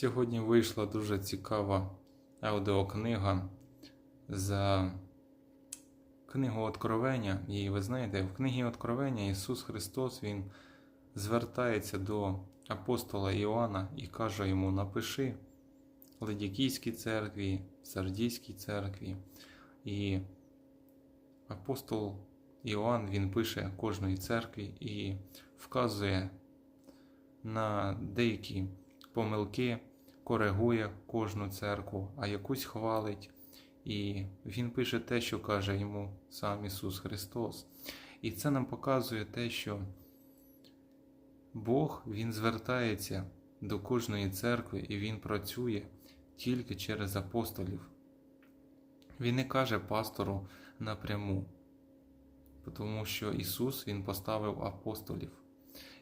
Сьогодні вийшла дуже цікава аудіокнига за книгу Откровення. І ви знаєте, в книгі Откровення Ісус Христос Він звертається до апостола Іоанна і каже йому: напиши Ладікійській церкві, Сардійській церкві. І апостол Іоанн він пише кожної церкві і вказує на деякі помилки, коригує кожну церкву, а якусь хвалить. І він пише те, що каже йому сам Ісус Христос. І це нам показує те, що Бог Він звертається до кожної церкви і Він працює тільки через апостолів. Він не каже пастору напряму, тому що Ісус Він поставив апостолів.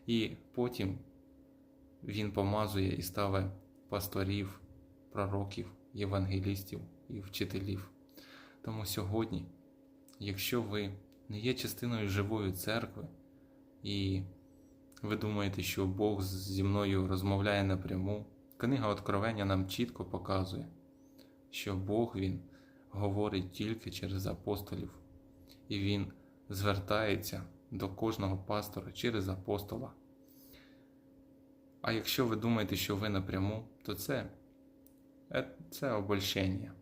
І потім Він помазує і ставить пасторів, пророків, євангелістів і вчителів. Тому сьогодні, якщо ви не є частиною живої церкви, і ви думаєте, що Бог зі мною розмовляє напряму, книга Откровення нам чітко показує, що Бог Він говорить тільки через апостолів, і Він звертається до кожного пастора через апостола. А якщо ви думаєте, що ви напряму, то це, е, це обольщення.